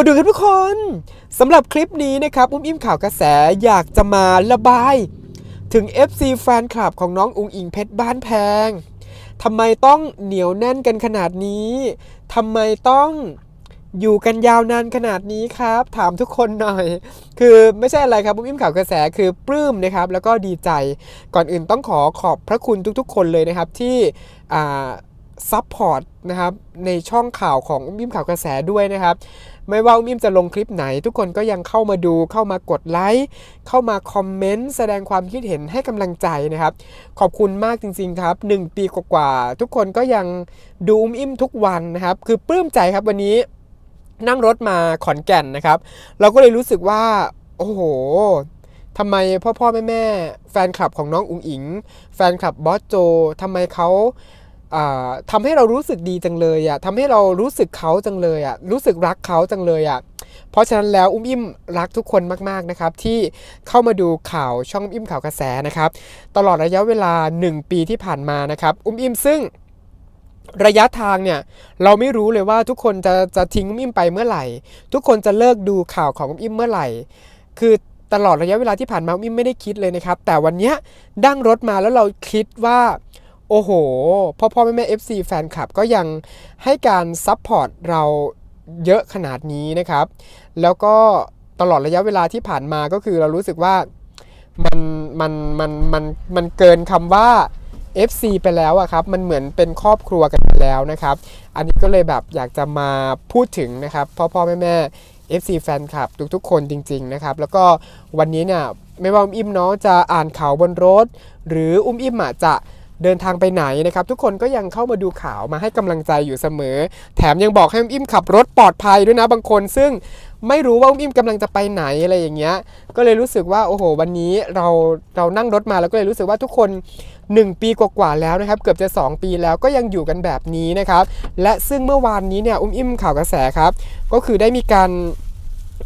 าวด่วนครับทุกคนสำหรับคลิปนี้นะครับ อุ้มอิ่มข่าวกระแสอยากจะมาระบาย ถึง FC แฟนคลับของน้องอุงอิงเพชรบ้านแพงทำไมต้องเหนียวแน่นกันขนาดนี้ทำไมต้องอยู่กันยาวนานขนาดนี้ครับ ถามทุกคนหน่อย คือไม่ใช่อะไรครับอุ้มอิ่มข่าวกระแสคือปลื้มนะครับ แล้วก็ดีใจก่อนอื่นต้องขอขอบพระคุณทุกๆ คนเลยนะครับที่ซัพพอร์ตนะครับในช่องข่าวของอุ้มอิ่มข่าวกระแสด้วยนะครับ ไม่ว่าอุ้มอิ่มจะลงคลิปไหน ทุกคนก็ยังเข้ามาดูเข้ามากดไลค์เข้ามาคอมเมนต์แสดงความคิดเห็นให้กำลังใจนะครับ ขอบคุณมากจริง ๆ ครับ 1 ปีกว่าๆทุกคนก็ยังดูอุ้มอิ่มทุกวันนะครับ คือปลื้มใจครับวันนี้นั่งรถมาขอนแก่นนะครับ เราก็เลยรู้สึกว่า โอ้โหทำไมพ่อพ่อแม่แม่แฟนคลับของน้องอุ๋งอิง แฟนคลับบอสโจทำไมเขา อ่าทำให้เรารู้สึกดีจังเลยอะทำให้เรารู้สึกเขาจังเลยอะรู้สึกรักเขาจังเลยอะเพราะฉะนั้นแล้วอุ้มอิ่มรักทุกคนมากๆนะครับที่เข้ามาดูข่าวช่องอุ้มอิ่มข่าวกระแสนะครับตลอดระยะเวลา 1 ปีที่ผ่านมานะครับอุ้มอิ่มซึ่งระยะทางเนี่ยเราไม่รู้เลยว่าทุกคนจะจะทิ้งอุ้มอิ่มไปเมื่อไหร่ ทุกคนจะเลิกดูข่าวของอุ้มอิ่มเมื่อไหร่ คือตลอดระยะเวลาที่ผ่านมาอุ้มอิ่มไม่ได้คิดเลยนะครับแต่วันเนี้ยดั้งรถมาแล้วเราคิดว่า โอ้โห พ่อพ่อแม่แม่ FC แฟนคลับก็ยังให้การซัพพอร์ตเราเยอะขนาดนี้นะครับ แล้วก็ตลอดระยะเวลาที่ผ่านมาก็คือเรารู้สึกว่ามันมันมันมันมันเกินคำว่า FC ไปแล้วอะครับ มันเหมือนเป็นครอบครัวกันแล้วนะครับ อันนี้ก็เลยแบบอยากจะมาพูดถึงนะครับ พ่อพ่อแม่แม่ FC แฟนคลับทุกๆ คนจริง ๆ นะครับ แล้วก็วันนี้เนี่ยไม่ว่าอุ้มอิ่มเนาะจะอ่านข่าวบนรถ หรืออุ้มอิ่มอะจะ เดินทางไปไหนนะครับ ทุกคนก็ยังเข้ามาดูข่าวมาให้กำลังใจอยู่เสมอ แถมยังบอกให้อุ้มอิ่มขับรถปลอดภัยด้วยนะบางคน ซึ่งไม่รู้ว่าอุ้มอิ่มกำลังจะไปไหนอะไรอย่างเงี้ย ก็เลยรู้สึกว่าโอ้โห วันนี้เราเรานั่งรถมาแล้วก็เลยรู้สึกว่าทุกคน 1 ปีกว่าๆแล้วนะครับ เกือบจะ 2 ปีแล้วก็ยังอยู่กันแบบนี้นะครับ และซึ่งเมื่อวานนี้เนี่ยอุ้มอิ่มข่าวกระแสครับ ก็คือได้มีการ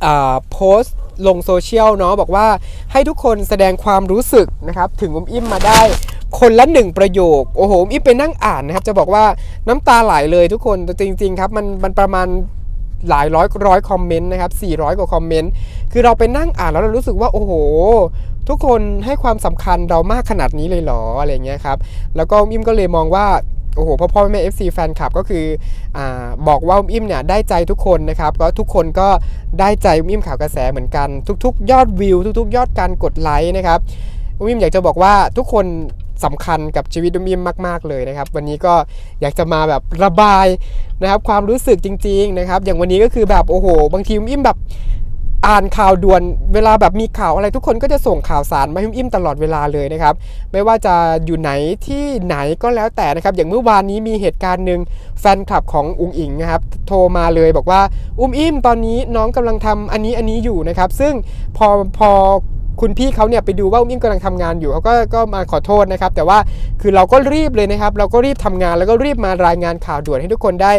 อ่าโพสต์ลงโซเชียลเนาะบอกว่าให้ทุกคนแสดงความรู้สึกนะครับ ถึงอุ้มอิ่มมาได้ คนละหนึ่งประโยค โอ้โหอุ้มอิ่มไปนั่งอ่านนะครับ จะบอกว่าน้ำตาไหลเลยทุกคนแต่จริง ๆ ครับ มันมันประมาณหลายร้อยร้อยคอมเมนต์นะครับ400 กว่าคอมเมนต์ คือเราไปนั่งอ่านแล้วเรารู้สึกว่าโอ้โห ทุกคนให้ความสำคัญเรามากขนาดนี้เลยเหรออะไรเงี้ยครับ แล้วก็อิ่มก็เลยมองว่าโอ้โหพ่อพ่อแม่เอฟซีแฟนคลับก็คืออบอกว่าอุ้มอิ่มเนี่ยได้ใจทุกคนนะครับก็ทุกคนก็ได้ใจอุ้มอิ่มข่าวกระแสเหมือนกัน ทุก ๆ ยอดวิว ทุก ๆ ยอดการกดไลค์นะครับอุ้มอิ่มอยากจะบอกว่าทุกคน สำคัญกับชีวิตอุ้มอิ่มมาก ๆ เลยนะครับ วันนี้ก็อยากจะมาแบบระบายนะครับ ความรู้สึกจริง ๆ นะครับ อย่างวันนี้ก็คือแบบโอ้โห บางทีอุ้มอิ่มแบบอ่านข่าวด่วนเวลาแบบมีข่าวอะไรทุกคนก็จะส่งข่าวสารมาให้อิ่มตลอดเวลาเลยนะครับ ไม่ว่าจะอยู่ไหนที่ไหนก็แล้วแต่นะครับ อย่างเมื่อวานนี้มีเหตุการณ์หนึ่งแฟนคลับของอุงอิงนะครับ โทรมาเลยบอกว่าอุ้มอิ่มตอนนี้น้องกำลังทำอันนี้อันนี้อยู่นะครับ ซึ่งพอพอ คุณพี่เขาเนี่ยไปดูว่าอุ้มอิ่มกำลังทำงานอยู่เขาก็ก็มาขอโทษนะครับ แต่ว่าคือเราก็รีบเลยนะครับ เราก็รีบทำงานแล้วก็รีบมารายงานข่าวด่วนให้ทุกคนได้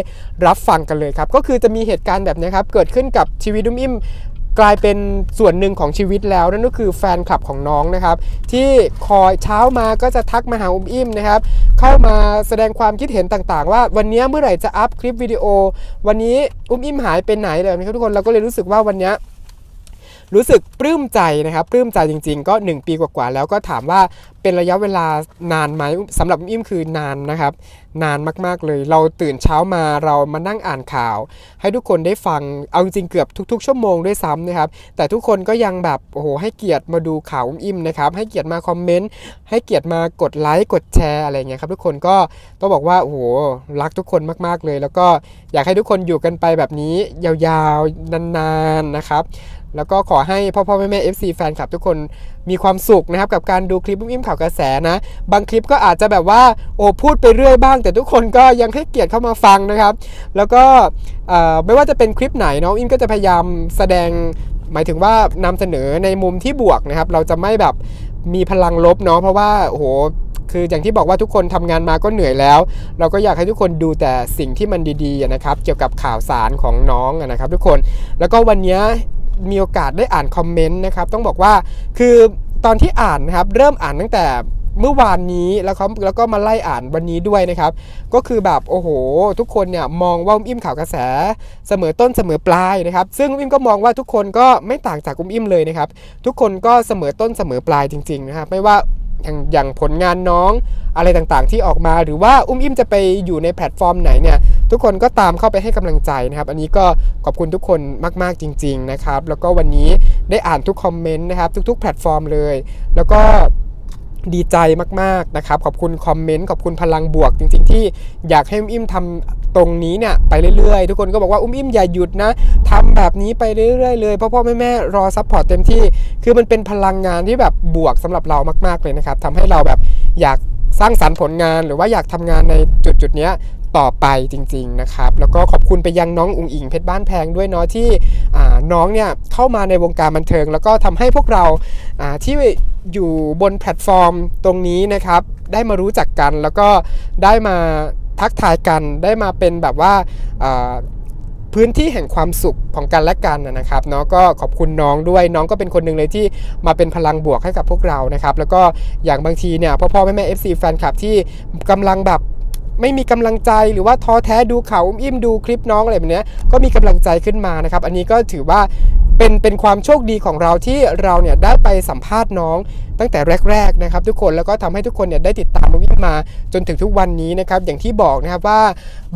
รับฟังกันเลยครับ ก็คือจะมีเหตุการณ์แบบนี้ครับเกิดขึ้นกับชีวิตอุ้มอิ่มกลายเป็นส่วนหนึ่งของชีวิตแล้วนั่นก็คือแฟนคลับของน้องนะครับ ที่คอยเช้ามาก็จะทักมาหาอุ้มอิ่มนะครับ เข้ามาแสดงความคิดเห็นต่างๆ ว่าวันนี้เมื่อไหร่จะอัพคลิปวิดีโอ วันนี้อุ้มอิ่มหายไปไหนเลยนะครับทุกคนเราก็เลยรู้สึกว่าวันนี้ รู้สึกปลื้มใจนะครับปลื้มใจจริง ๆ ก็ 1 ปีกว่าๆแล้วก็ถามว่าเป็นระยะเวลานานไหมสำหรับอิ่มคือนานนะครับ นานมากๆเลย เราตื่นเช้ามาเรามานั่งอ่านข่าว ให้ทุกคนได้ฟังเอาจริงเกือบทุก ๆ ชั่วโมงด้วยซ้ำนะครับ แต่ทุกคนก็ยังแบบโอ้โหให้เกียรติมาดูข่าวอุ้มอิ่มนะครับ ให้เกียรติมาคอมเมนต์ให้เกียรติมากดไลค์กดแชร์อะไรเงี้ยครับทุกคนก็ต้องบอกว่าโอ้โหรักทุกคนมากๆเลย แล้วก็อยากให้ทุกคนอยู่กันไปแบบนี้ยาวๆนานๆนะครับ แล้วก็ขอให้พ่อพ่อแม่แม่ FC แฟนคลับทุกคน มีความสุขนะครับกับการดูคลิปอิ่มข่าวกระแสนะ บางคลิปก็อาจจะแบบว่าโอ้พูดไปเรื่อยบ้าง แต่ทุกคนก็ยังให้เกียรติเข้ามาฟังนะครับ แล้วก็ไม่ว่าจะเป็นคลิปไหนเนาะอิมก็จะพยายามแสดงหมายถึงว่านำเสนอในมุมที่บวกนะครับ เราจะไม่แบบมีพลังลบเนาะเพราะว่าโอ้โหคืออย่างที่บอกว่าทุกคนทำงานมาก็เหนื่อยแล้ว เราก็อยากให้ทุกคนดูแต่สิ่งที่มันดีๆนะครับ เกี่ยวกับข่าวสารของน้องนะครับ ทุกคนแล้วก็วันนี้ มีโอกาสได้อ่านคอมเมนต์นะครับต้องบอกว่าคือตอนที่อ่านนะครับเริ่มอ่านตั้งแต่เมื่อวานนี้แล้วเขาแล้วก็มาไล่อ่านวันนี้ด้วยนะครับ ก็คือแบบโอ้โห ทุกคนเนี่ยมองว่าอุ้มอิ่มข่าวกระแสเสมอต้นเสมอปลายนะครับ ซึ่งอุ้มอิ่มก็มองว่าทุกคนก็ไม่ต่างจากอุ้มอิ่มเลยนะครับ ทุกคนก็เสมอต้นเสมอปลายจริงๆนะครับไม่ว่าอย่างอย่างผลงานน้องอะไรต่างๆที่ออกมาหรือว่าอุ้มอิ่มจะไปอยู่ในแพลตฟอร์มไหนเนี่ย ทุกคนก็ตามเข้าไปให้กำลังใจนะครับ อันนี้ก็ขอบคุณทุกคนมาก ๆ จริง ๆ นะครับ แล้วก็วันนี้ได้อ่านทุกคอมเมนต์นะครับ ทุก ๆ แพลตฟอร์มเลย แล้วก็ดีใจมาก ๆ นะครับ ขอบคุณคอมเมนต์ขอบคุณพลังบวกจริง ๆ ที่อยากให้อุ้มอิ่มทำตรงนี้เนี่ยไปเรื่อย ๆ ทุกคนก็บอกว่าอุ้มอิ่มอย่าหยุดนะทำแบบนี้ไปเรื่อย ๆ เลยพราะพ่อแม่แม่รอซัพพอร์ตเต็มที่ คือมันเป็นพลังงานที่แบบบวกสำหรับเรามาก ๆ เลยนะครับทำให้เราแบบอยากสร้างสรรค์ผลงานหรือว่าอยากทำงานในจุดจุดๆเนี้ย ต่อไปจริง ๆ นะครับ แล้วก็ขอบคุณไปยังน้องอุ๋งอิงเพชรบ้านแพงด้วยเนาะที่น้องเนี่ยเข้ามาในวงการบันเทิง แล้วก็ทำให้พวกเราที่อยู่บนแพลตฟอร์มตรงนี้นะครับ ได้มารู้จักกันแล้วก็ได้มาทักทายกันได้มาเป็นแบบว่าพื้นที่แห่งความสุขของกันและกันนะครับเนาะก็ขอบคุณน้องด้วยน้องก็เป็นคนหนึ่งเลยที่มาเป็นพลังบวกให้กับพวกเรานะครับ แล้วก็อย่างบางทีเนี่ยพ่อพ่อแม่แม่ FC แฟนคลับที่กำลังแบบ ไม่มีกำลังใจหรือว่าท้อแท้ดูข่าวอุ้มอิ่มดูคลิปน้องอะไรแบบนี้ก็มีกำลังใจขึ้นมานะครับ อันนี้ก็ถือว่าเป็นเป็นความโชคดีของเราที่เราเนี่ยได้ไปสัมภาษณ์น้องตั้งแต่แรกๆนะครับทุกคนแล้วก็ทำให้ทุกคนเนี่ยได้ติดตามอุ้มอิ่มมาจนถึงทุกวันนี้นะครับอย่างที่บอกนะครับว่า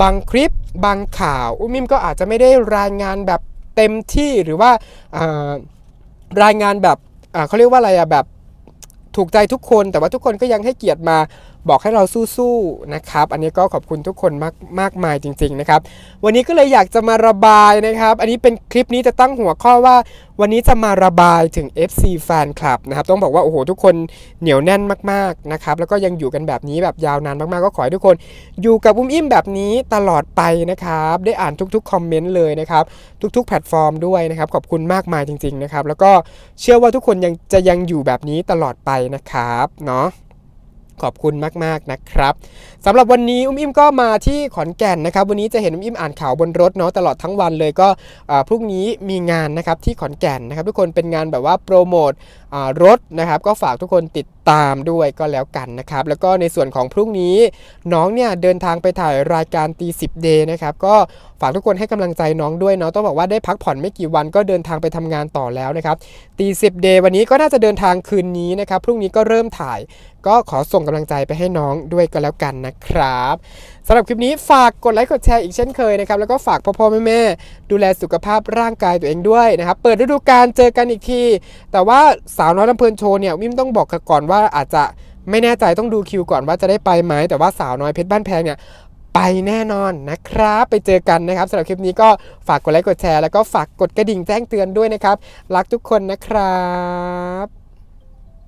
บางคลิปบางข่าวอุ้มอิมก็อาจจะไม่ได้รายงานแบบเต็มที่หรือว่ารายงานแบบเขาเรียกว่าอะไรอะแบบ ถูกใจทุกคน แต่ว่าทุกคนก็ยังให้เกียรติมาบอกให้เราสู้ๆนะครับ อันนี้ก็ขอบคุณทุกคนมากมากมายจริง ๆ นะครับ วันนี้ก็เลยอยากจะมาระบายนะครับ อันนี้เป็นคลิปนี้จะตั้งหัวข้อว่า วันนี้จะมาระบายถึง FC แฟนคลับนะครับ ต้องบอกว่า โอ้โห ทุกคนเหนียวแน่นมากๆนะครับ แล้วก็ยังอยู่กันแบบนี้แบบยาวนานมากๆ ก็ขอให้ทุกคน อยู่กับอุ้มอิ่มแบบนี้ตลอดไปนะครับ ได้อ่านทุกๆคอมเมนต์เลยนะครับ ทุกๆแพลตฟอร์มด้วยนะครับ ขอบคุณมากมายจริง ๆ นะครับ แล้วก็เชื่อว่าทุกคนยังจะยังอยู่แบบนี้ตลอดไปนะครับ เนาะ ขอบคุณมากๆนะครับสำหรับวันนี้อุ้มอิ่มก็มาที่ขอนแก่นนะครับ วันนี้จะเห็นอุ้มอิ่มอ่านข่าวบนรถเนาะตลอดทั้งวันเลยก็พรุ่งนี้มีงานนะครับที่ขอนแก่นนะครับ ทุกคนเป็นงานแบบว่าโปรโมทรถนะครับ ก็ฝากทุกคนติดตามด้วยก็แล้วกันนะครับ แล้วก็ในส่วนของพรุ่งนี้น้องเนี่ยเดินทางไปถ่ายรายการตีสิบเดย์นะครับก็ฝากทุกคนให้กำลังใจน้องด้วยเนาะต้องบอกว่าได้พักผ่อนไม่กี่วันก็เดินทางไปทำงานต่อแล้วนะครับตีสิบเดย์วันนี้ก็น่าจะเดินทางคืนนี้นะครับพรุ่งนี้ก็เริ่มถ่ายก็ขอส่งกำลังใจไปให้น้องด้วยก็แล้วกันนะครับสำหรับคลิปนี้ฝากกดไลค์กดแชร์อีกเช่นเคยนะครับ แล้วก็ฝากพ่อพ่อแม่แม่ดูแลสุขภาพร่างกายตัวเองด้วยนะครับ เปิดฤดูกาลเจอกันอีกที แต่ว่าสาวน้อยลำเพลินโชว์เนี่ยวิมต้องบอกก่อนว่าอาจจะไม่แน่ใจต้องดูคิวก่อนว่าจะได้ไปไหมแต่ว่าสาวน้อยเพชรบ้านแพงเนี่ยไปแน่นอนนะครับ ไปเจอกันนะครับสำหรับคลิปนี้ก็ฝากกดไลค์กดแชร์ แล้วก็ฝากกดกระดิ่งแจ้งเตือนด้วยนะครับ รักทุกคนนะครับ